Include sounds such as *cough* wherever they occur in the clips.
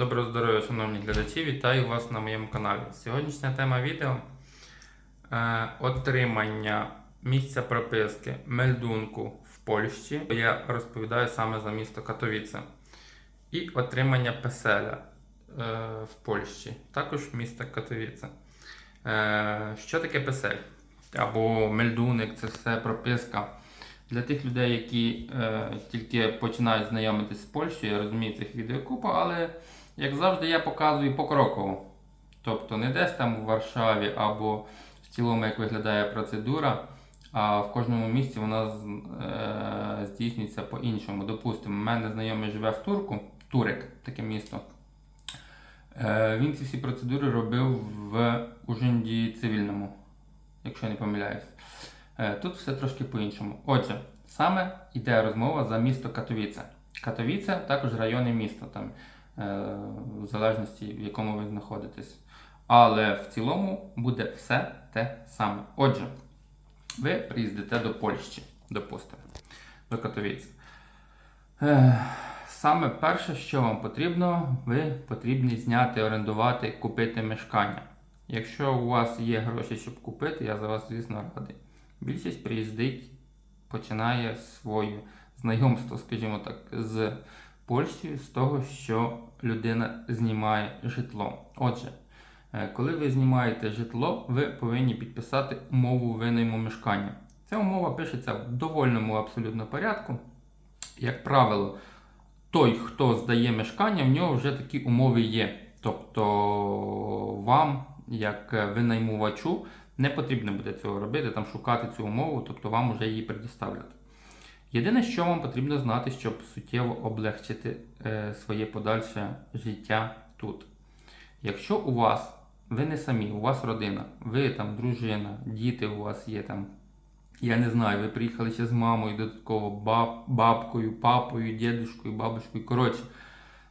Доброго здоров'я, шановні глядачі! Вітаю вас на моєму каналі. Сьогоднішня тема відео е, отримання місця прописки мельдунку в Польщі. Я розповідаю саме за місто Катовіце. І отримання песеля е, в Польщі, також місто Катовіце. Е, що таке песель? Або мельдуник це все прописка. Для тих людей, які е, тільки починають знайомитися з Польщею, я розумію цих відео купа, але як завжди я показую покроково. Тобто не десь там у Варшаві або в цілому, як виглядає процедура, а в кожному місці вона е, здійснюється по-іншому. Допустимо, в мене знайомий живе в Турку, Турек, таке місто. Е, він ці всі процедури робив в Ужинді цивільному, якщо я не помиляюсь. Е, Тут все трошки по-іншому. Отже, саме йде розмова за місто Катовіце. Катовіце також районне місто, там, в залежності в якому ви знаходитесь. Але в цілому буде все те саме. Отже, ви приїздите до Польщі, допустимо, до Катовіць. Е, Саме перше, що вам потрібно, ви потрібні зняти, орендувати, купити мешкання. Якщо у вас є гроші, щоб купити, я за вас, звісно, радий. Більшість приїздить, починає своє знайомство, скажімо так, з Польщею з того, що людина знімає житло. Отже, е, коли ви знімаєте житло, ви повинні підписати умову винайму мешкання. Ця умова пишеться в довольному абсолютно порядку. Як правило, той, хто здає мешкання, в нього вже такі умови є. Тобто вам, як винаймувачу, не потрібно буде цього робити, там шукати цю умову, тобто вам вже її предоставлять. Єдине, що вам потрібно знати, щоб суттєво облегчити е, своє подальше життя тут. Якщо у вас, ви не самі, у вас родина, ви там дружина, діти у вас є там, я не знаю, ви приїхали ще з мамою, додатково баб, бабкою, папою, дідушкою, бабушкою. Коротше,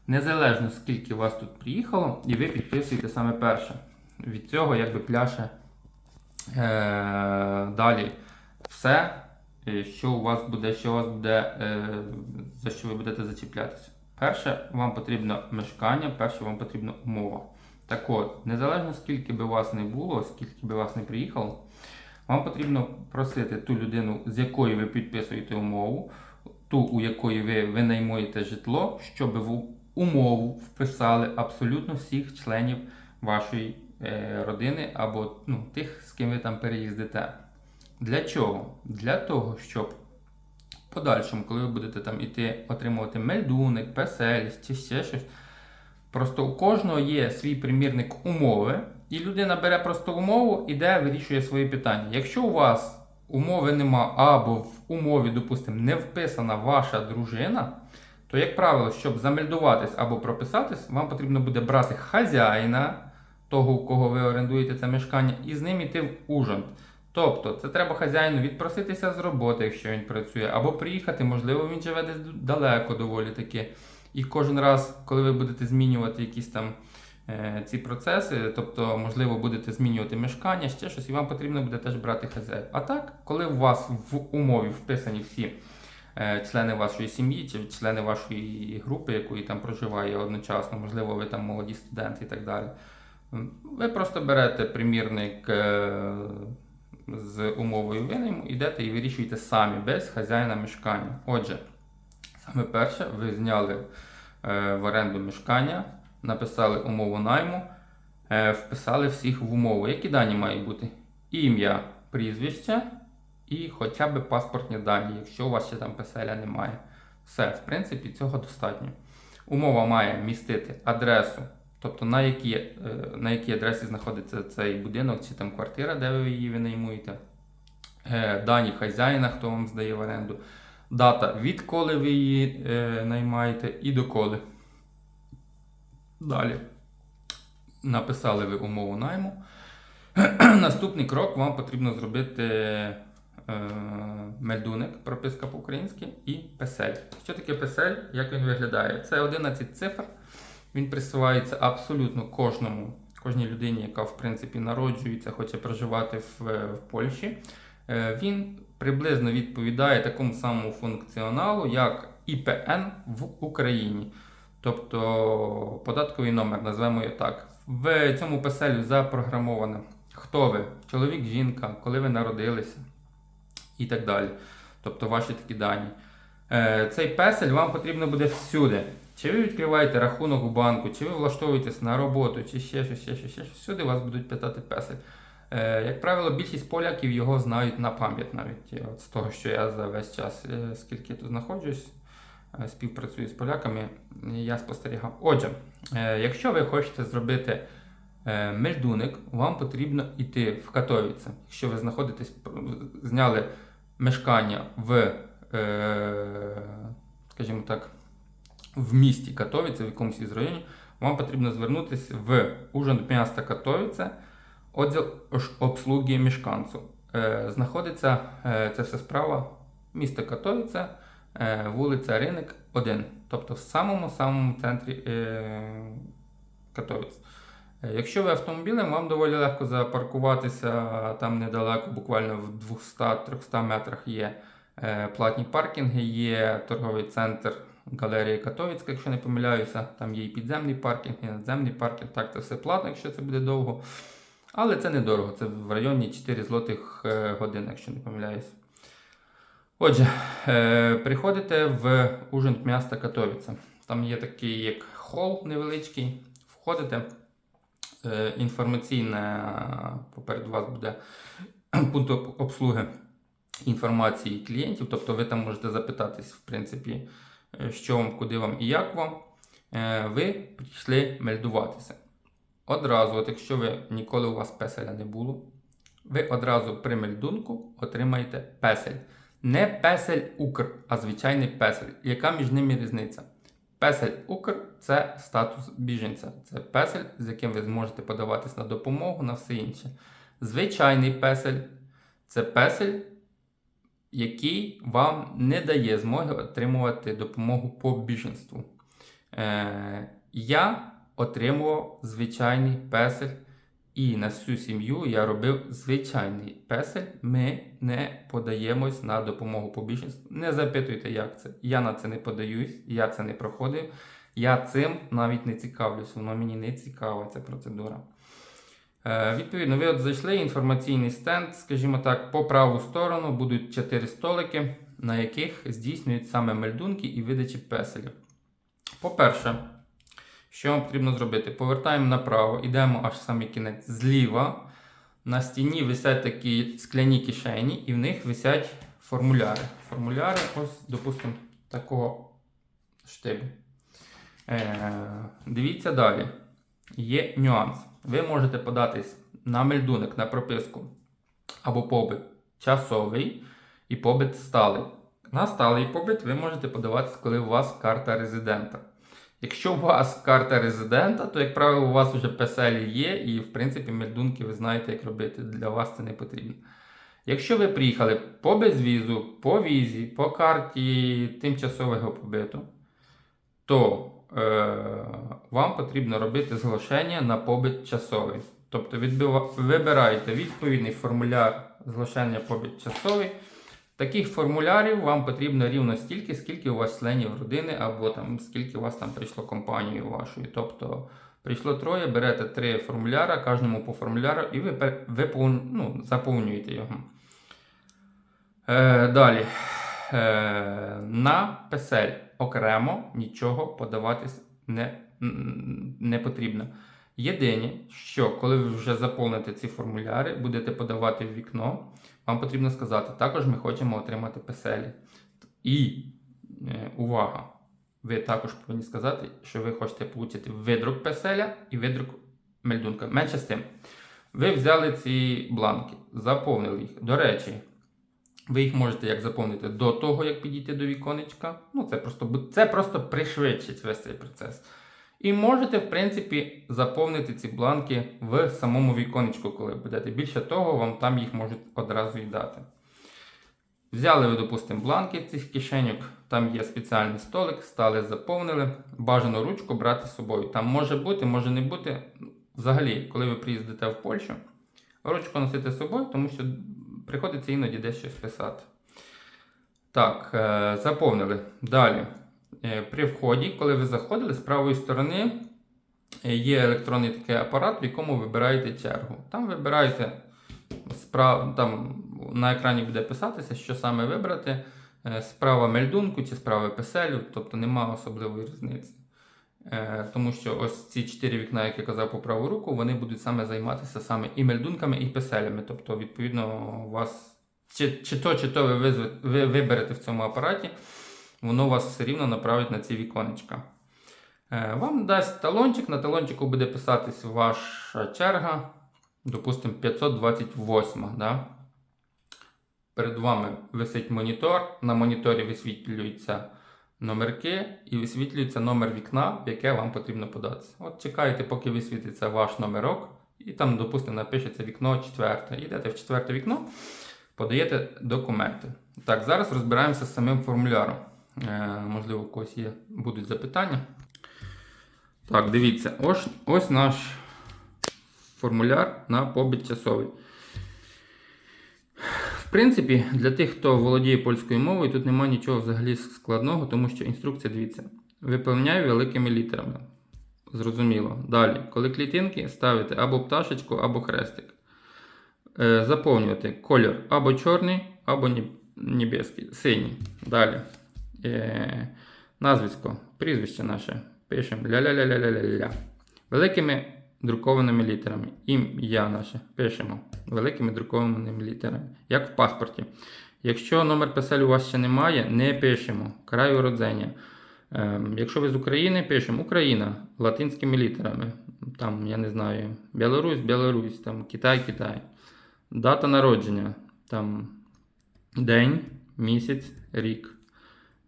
незалежно скільки вас тут приїхало, і ви підписуєте саме перше. Від цього якби пляше е, далі все, що у вас буде, що у вас буде, е, за що ви будете зачіплятися. Перше, вам потрібно мешкання, перше вам потрібна умова. Так от, незалежно скільки би вас не було, скільки би вас не приїхало, вам потрібно просити ту людину, з якою ви підписуєте умову, ту, у якої ви винаймуєте житло, щоб в умову вписали абсолютно всіх членів вашої е, родини або ну, тих, з ким ви там переїздите. Для чого? Для того, щоб в подальшому, коли ви будете там іти отримувати мельдуник, песель чи ще щось, просто у кожного є свій примірник умови, і людина бере просто умову, іде, вирішує свої питання. Якщо у вас умови нема, або в умові, допустимо, не вписана ваша дружина, то, як правило, щоб замельдуватись або прописатись, вам потрібно буде брати хазяїна, того, у кого ви орендуєте це мешкання, і з ним йти в ужин. Тобто, це треба хазяїну відпроситися з роботи, якщо він працює, або приїхати, можливо, він живе десь далеко доволі таки. І кожен раз, коли ви будете змінювати якісь там е, ці процеси, тобто, можливо, будете змінювати мешкання, ще щось, і вам потрібно буде теж брати хазяїв. А так, коли у вас в умові вписані всі е, члени вашої сім'ї чи члени вашої групи, якої там проживає одночасно, можливо, ви там молоді студенти і так далі. Ви просто берете примірник е, з умовою винайму, йдете і вирішуєте самі без хазяїна мешкання. Отже, саме перше, ви зняли е, в оренду мешкання, написали умову найму, е, вписали всіх в умову. Які дані мають бути? Ім'я, прізвище і хоча б паспортні дані, якщо у вас ще там песеля немає. Все, в принципі, цього достатньо. Умова має містити адресу, тобто на якій, е, на якій адресі знаходиться цей будинок чи там квартира, де ви її винаймуєте. Е, Дані хазяїна, хто вам здає в оренду, дата, відколи ви її е, наймаєте і доколи. Далі. Написали ви умову найму. *clears throat* Наступний крок вам потрібно зробити мельдуник, прописка по-українськи і песель. Що таке песель? Як він виглядає? Це 11 цифр. Він присувається абсолютно кожному, кожній людині, яка в принципі народжується, хоче проживати в, в Польщі. Е, Він приблизно відповідає такому самому функціоналу, як ІПН в Україні. тобто податковий номер, назвемо його так. В цьому песелю запрограмовано, хто ви, чоловік, жінка, коли ви народилися і так далі. Тобто ваші такі дані. Е, Цей песель вам потрібно буде всюди. Чи ви відкриваєте рахунок у банку, чи ви влаштовуєтесь на роботу, чи ще щось, ще щось, ще щось. Всюди вас будуть питати песель. Е, Як правило, більшість поляків його знають на пам'ять навіть. От з того, що я за весь час, е, скільки тут знаходжусь, е, співпрацюю з поляками, я спостерігав. Отже, е, якщо ви хочете зробити е, мельдуник, вам потрібно йти в Катовіце. Якщо ви знаходитесь, зняли мешкання в, е, скажімо так, в місті Катовіце, в якомусь із районів, вам потрібно звернутися в Ужин міста Катовіце, відділ обслуги мешканців. Е, знаходиться е, це все справа міста Катовіце, е, вулиця Ринок 1, тобто в самому-самому центрі Катовіць. Якщо ви автомобілем, вам доволі легко запаркуватися там недалеко, буквально в 200-300 метрах є платні паркінги, є торговий центр галерії Катовіцька, якщо не помиляюся, там є і підземний паркінг, і надземний паркінг. Так, це все платно, якщо це буде довго. Але це недорого, це в районі 4 злотих е, годин, якщо не помиляюся. Отже, е, приходите в Ужин міста Катовіця. Там є такий як хол невеличкий. Входите. Е, інформаційне попереду вас буде *clears throat* пункт обслуги інформації клієнтів. Тобто ви там можете запитатись, в принципі, що вам, куди вам і як вам. Е, Ви прийшли мельдуватися. Одразу, от якщо ви ніколи у вас песеля не було, ви одразу при мельдунку отримаєте песель. Не песель Укр, а звичайний песель. Яка між ними різниця? Песель Укр це статус біженця. Це песель, з яким ви зможете подаватись на допомогу, на все інше. Звичайний песель це песель, який вам не дає змоги отримувати допомогу по біженству. Е, я отримував звичайний песель, і на всю сім'ю я робив звичайний песель. Ми не подаємось на допомогу по біженству. Не запитуйте, як це. Я на це не подаюсь, я це не проходив. Я цим навіть не цікавлюсь, воно мені не цікава ця процедура. Е, відповідно, ви от зайшли інформаційний стенд, скажімо так, по праву сторону будуть 4 столики, на яких здійснюють саме мельдунки і видачі песелів. По-перше, що вам потрібно зробити? Повертаємо направо, йдемо аж в самий кінець зліва. На стіні висять такі скляні кишені, і в них висять формуляри. Формуляри, ось, допустимо, такого штибу. Е, дивіться далі. Є нюанс. Ви можете податись на мельдуник, на прописку або побит часовий і побит сталий. На сталий побит ви можете подаватись, коли у вас карта резидента. Якщо у вас карта резидента, то, як правило, у вас вже PSL є, і, в принципі, мельдунки ви знаєте, як робити. Для вас це не потрібно. Якщо ви приїхали по безвізу, по візі, по карті тимчасового побиту, то вам потрібно робити зголошення на побит часовий. Тобто вибираєте відповідний формуляр зголошення побит часовий. Таких формулярів вам потрібно рівно стільки, скільки у вас членів родини, або там скільки у вас там прийшло компанією вашою. Тобто прийшло троє, берете три формуляра, кожному по формуляру, і ви виповн- ну, заповнюєте його. Е, далі. Е, на песель окремо нічого подаватись не, не потрібно. Єдине, що коли ви вже заповните ці формуляри, будете подавати в вікно, вам потрібно сказати, також ми хочемо отримати песелі. І е, увага! Ви також повинні сказати, що ви хочете отримати видрук песеля і видрук мельдунка. Менше з тим. Ви взяли ці бланки, заповнили їх. До речі, ви їх можете як заповнити до того, як підійти до віконечка. Ну, це просто, це просто пришвидшить весь цей процес. І можете, в принципі, заповнити ці бланки в самому віконечку, коли будете. Більше того, вам там їх можуть одразу і дати. Взяли ви, допустимо, бланки цих кишеньок, там є спеціальний столик, стали, заповнили. Бажано ручку брати з собою. Там може бути, може не бути. Взагалі, коли ви приїздите в Польщу, ручку носити з собою, тому що приходиться іноді десь щось писати. Так, е, заповнили. Далі. Е, При вході, коли ви заходили, з правої сторони е, є електронний такий апарат, в якому вибираєте чергу. Там вибираєте справ... там на екрані буде писатися, що саме вибрати. Справа мельдунку чи справа песелю, тобто немає особливої різниці. Е, Тому що ось ці чотири вікна, як я казав по праву руку, вони будуть саме займатися саме і мельдунками, і песелями. Тобто, відповідно, у вас чи, чи то, чи то ви, ви виберете в цьому апараті, воно вас все рівно направить на ці віконечка. Е, Вам дасть талончик, на талончику буде писатись ваша черга, допустимо, 528. Да? Перед вами висить монітор, на моніторі висвітлюються номерки і висвітлюється номер вікна, в яке вам потрібно податися. От чекаєте, поки висвітиться ваш номерок, і там, допустимо, напишеться вікно четверте. Йдете в четверте вікно, подаєте документи. Так, зараз розбираємося з самим формуляром. Е, можливо, у когось є будуть запитання. Так, дивіться, ось, ось наш формуляр на побіт часовий. В принципі, для тих, хто володіє польською мовою, тут немає нічого взагалі складного, тому що інструкція дивіться. Виповняю великими літерами. Зрозуміло. Далі, коли клітинки ставите або пташечку, або хрестик. Е, заповнювати кольор або чорний, або ні- синій. Далі. Е, назвисько, прізвище наше. Пишемо ля-ля-ля-ля-ля-ля-ля. Великими друкованими літерами. Ім'я наше пишемо великими друкованими літерами, як в паспорті. Якщо номер ПСЛ у вас ще немає, не пишемо край уродження. Ем, якщо ви з України, пишемо Україна латинськими літерами. Там, я не знаю, Білорусь, Білорусь, там, Китай, Китай. Дата народження. Там день, місяць, рік.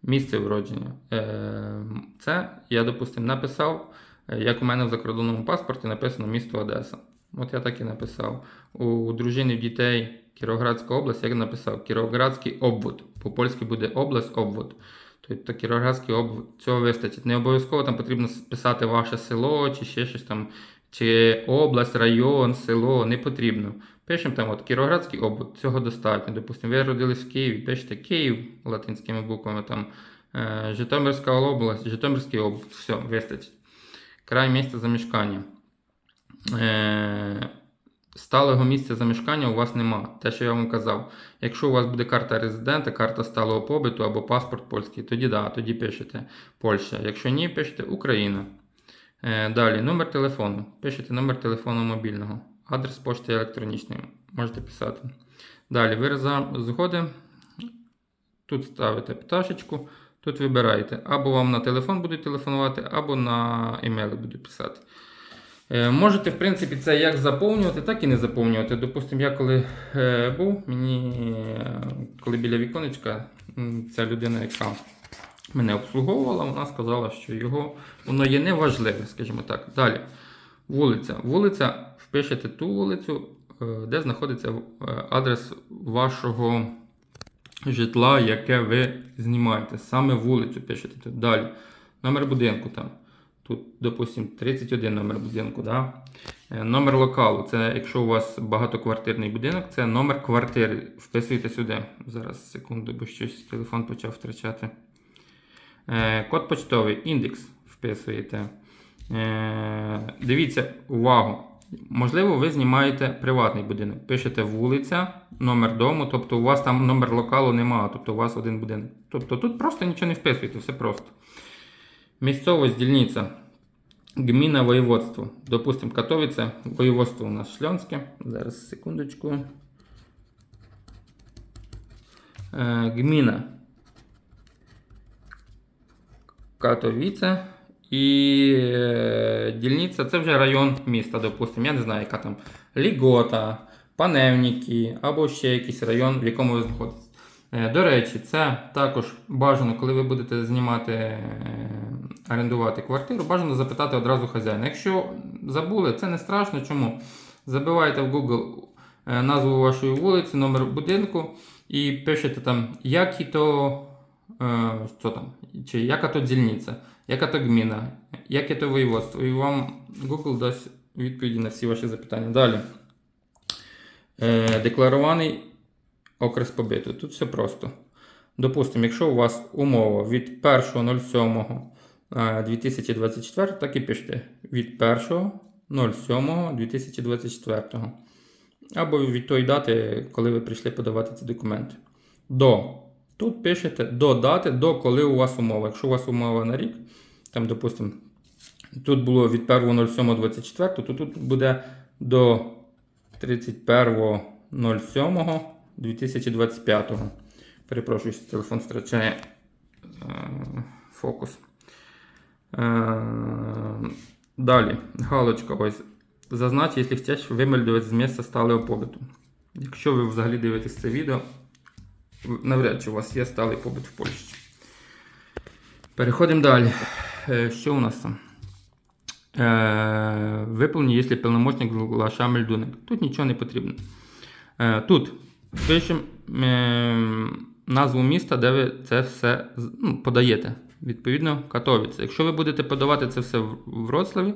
Місце вродження. Ем, Це я, допустимо, написав, як у мене в закордонному паспорті написано місто Одеса. От я так і написав. У дружини в дітей Кіровоградська область, я написав Кіровоградський обвод. По-польськи буде область обвод. Тобто Кіровоградський обвод. Цього вистачить. Не обов'язково там потрібно писати ваше село чи ще щось там, чи область, район, село. Не потрібно. Пишемо там от Кіровоградський обвод. Цього достатньо. Допустимо, ви родились в Києві, пишете Київ латинськими буквами, там е, Житомирська область, Житомирський обвод. Все, вистачить. Край місця замішкання. Е, Сталого місця замешкання у вас нема. Те, що я вам казав. Якщо у вас буде карта резидента, карта сталого побиту або паспорт польський, тоді да, тоді пишете Польща. Якщо ні, пишете Україна. Е, Далі номер телефону. Пишете номер телефону мобільного, адрес пошти електронічної. Можете писати. Далі вираз згоди. Тут ставите пташечку. Тут вибираєте. Або вам на телефон будуть телефонувати, або на емейли будуть писати. Е, Можете, в принципі, це як заповнювати, так і не заповнювати. Допустимо, я коли е, був, мені е, коли біля віконечка, ця людина, яка мене обслуговувала, вона сказала, що його воно є неважливе, скажімо так. Далі. Вулиця. Вулиця, впишете ту вулицю, е, де знаходиться адрес вашого житла, яке ви знімаєте. Саме вулицю пишете тут. Далі. Номер будинку там. Тут, допустимо, 31 номер будинку. Да? Е, Номер локалу. Це якщо у вас багатоквартирний будинок, це номер квартири. Вписуйте сюди. Зараз секунду, бо щось телефон почав втрачати. Е, Код почтовий, індекс вписуєте. Е, Дивіться, увагу. Можливо, ви знімаєте приватний будинок. Пишете вулиця, номер дому, тобто у вас там номер локалу немає, тобто у вас один будинок. Тобто тут просто нічого не вписуєте, все просто. Місцевость, дільниця. Гміна воєводство. Допустимо, Катовіце, воєводство у нас Шльонське. Зараз секундочку. Е, Гміна. Катовіце. І е, дільниця це вже район міста, допустимо. Я не знаю, яка там Лігота, Паневніки або ще якийсь район, в якому ви знаходитесь. Е, До речі, це також бажано, коли ви будете знімати, е, орендувати квартиру, бажано запитати одразу хазяїна. Якщо забули, це не страшно. Чому? Забиваєте в Google е, назву вашої вулиці, номер будинку і пишете там, які то, що там, чи яка то дільниця, яка то гміна, яке то воєводство. І вам Google дасть відповіді на всі ваші запитання. Далі. Е, Декларований окрес побиту. Тут все просто. Допустимо, якщо у вас умова від 1.07.2024, так і пишете від 1.07.2024. Або від тої дати, коли ви прийшли подавати ці документи. До. Тут пишете до дати, до коли у вас умова. Якщо у вас умова на рік, там, допустимо, тут було від 1.07.24, то тут буде до 31.07.2025. Перепрошую, що телефон втрачає е, фокус. Е, далі, галочка ось. Зазнач, якщо хочеш вимельдувати з місця сталого побиту. Якщо ви взагалі дивитесь це відео, навряд чи у вас є сталий побит в Польщі. Переходимо далі. Е, Що у нас там? Е, Виповнені, якщо повномочник глаша мельдуник. Тут нічого не потрібно. Е, Тут пишемо е, назву міста, де ви це все ну, подаєте. Відповідно, Катовіце. Якщо ви будете подавати це все в Вроцлаві,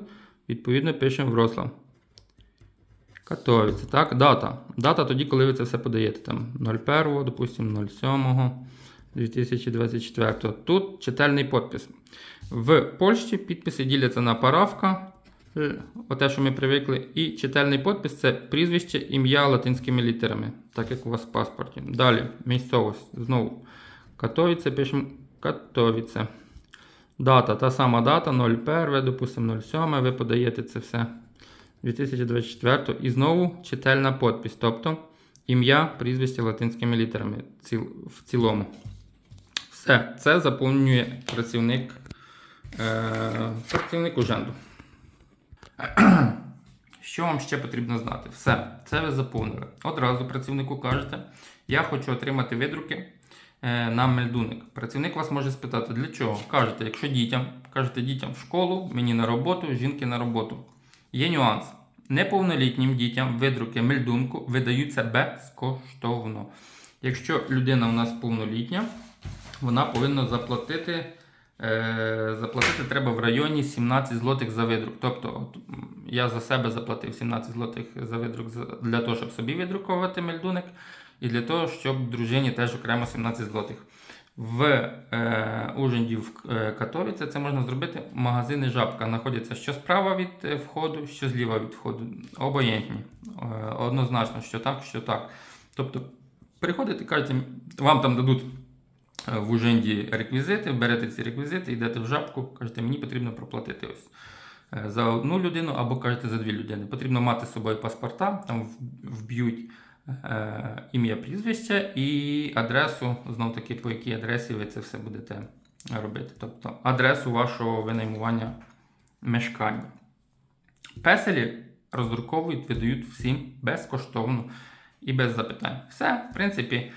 відповідно пишемо Вроцлав. Катовіце. Так, дата. Дата тоді, коли ви це все подаєте. Там 01, допустимо, 07 2024. Тут читальний підпис. В Польщі підписи діляться на паравка, е, оте, що ми привикли, і читальний підпис це прізвище, ім'я латинськими літерами, так як у вас в паспорті. Далі, місцевість. Знову Катовіце пишемо Катовіце. Дата, та сама дата, 01, допустимо, 07, ви подаєте це все 2024 і знову читальна підпис, тобто ім'я, прізвище латинськими літерами в цілому. Все, це заповнює працівник, е, працівник уженду. *clears throat* Що вам ще потрібно знати? Все, це ви заповнили. Одразу працівнику кажете, я хочу отримати видруки е, на мельдуник. Працівник вас може спитати, для чого? Кажете, якщо дітям, кажете дітям в школу, мені на роботу, жінки на роботу. Є нюанс. Неповнолітнім дітям видруки мельдунку видаються безкоштовно. Якщо людина у нас повнолітня, вона повинна заплатити. Е, заплатити треба в районі 17 злотих за видрук. Тобто, от, я за себе заплатив 17 злотих за видрук для того, щоб собі видрукувати мельдуник, і для того, щоб дружині теж окремо 17 злотих. В е, Ужинді в е, Катовіці це можна зробити. Магазини жабка знаходяться що справа від е, входу, що зліва від входу. Обоєнтні. Е, однозначно, що так, що так. Тобто, приходите, кажете, вам там дадуть е, в Ужинді реквізити, берете ці реквізити, йдете в жабку, кажете, мені потрібно проплатити ось. За одну людину або кажете за дві людини. Потрібно мати з собою паспорта, там вб'ють ім'я прізвище і адресу, знов таки, по якій адресі ви це все будете робити. Тобто адресу вашого винаймування мешкання. Песелі роздруковують, видають всім безкоштовно і без запитань. Все, в принципі,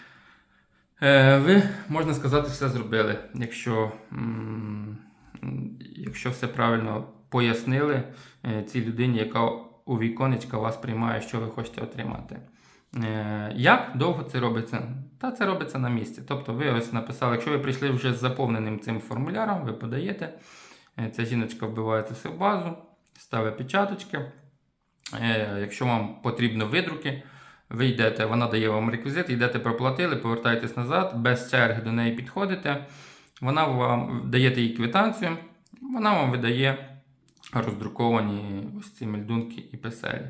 е, ви, можна сказати, все зробили. Якщо, якщо все правильно пояснили е, цій людині, яка у віконечка вас приймає, що ви хочете отримати. Е, Як довго це робиться? Та це робиться на місці. Тобто ви ось написали, якщо ви прийшли вже з заповненим цим формуляром, ви подаєте. Е, Ця жіночка вбиває це все в базу, ставить печаточки. Е, Якщо вам потрібно видруки, ви йдете, вона дає вам реквізит, йдете проплатили, повертаєтесь назад, без черги до неї підходите. Вона вам даєте їй квитанцію, вона вам видає роздруковані ось ці мельдунки і песелі.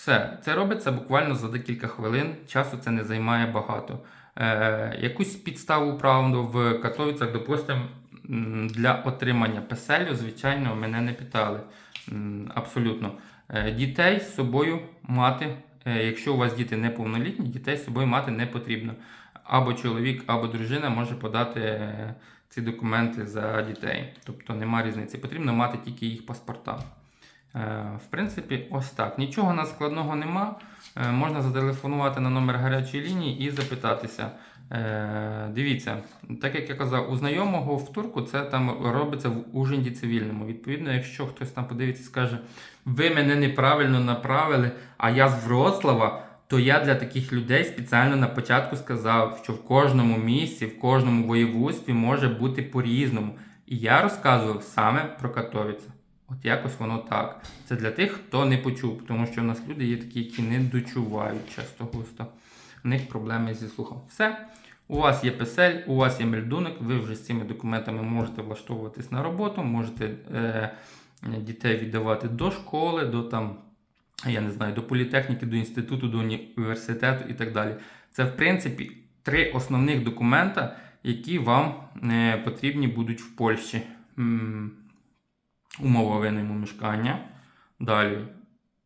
Все, це робиться буквально за декілька хвилин. Часу це не займає багато. Е, якусь підставу правду в Катовіцях, допустимо, для отримання песелю, звичайно, мене не питали. Абсолютно. Е, Дітей з собою мати, е, якщо у вас діти неповнолітні, дітей з собою мати не потрібно. Або чоловік, або дружина може подати е, ці документи за дітей. Тобто нема різниці. Потрібно мати тільки їх паспорта. Е, В принципі, ось так. Нічого надскладного нема. Е, Можна зателефонувати на номер гарячої лінії і запитатися. Е, Дивіться, так як я казав, у знайомого в турку це там робиться в ужинді цивільному. Відповідно, якщо хтось там подивиться і скаже, ви мене неправильно направили, а я з Вроцлава, то я для таких людей спеціально на початку сказав, що в кожному місці, в кожному воєводстві може бути по-різному. І я розказував саме про Катовіце. От якось воно так. Це для тих, хто не почув, тому що у нас люди є такі, які не дочувають часто густо. У них проблеми зі слухом. Все. У вас є песель, у вас є мельдуник, ви вже з цими документами можете влаштовуватись на роботу, можете е, дітей віддавати до школи, до там, я не знаю, до політехніки, до інституту, до університету і так далі. Це, в принципі, три основних документа, які вам е, потрібні будуть в Польщі. Умова винайму мешкання, далі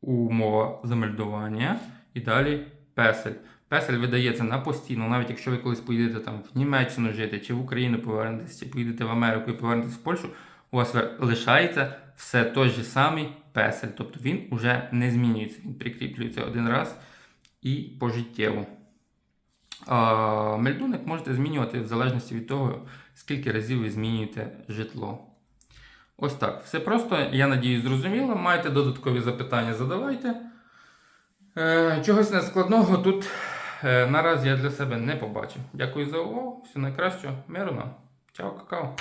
умова замельдування і далі песель. Песель видається на постійно, навіть якщо ви колись поїдете там в Німеччину жити, чи в Україну повернетесь, чи поїдете в Америку і повернетесь в Польщу, у вас лишається все той же самий песель. Тобто він уже не змінюється. Він прикріплюється один раз і пожиттєво. Мельдуник можете змінювати в залежності від того, скільки разів ви змінюєте житло. Ось так. Все просто, я надію, зрозуміло. Маєте додаткові запитання, задавайте. Е, чогось нескладного тут е, наразі я для себе не побачив. Дякую за увагу. Всього найкращого. Миру нам. Чао, какао.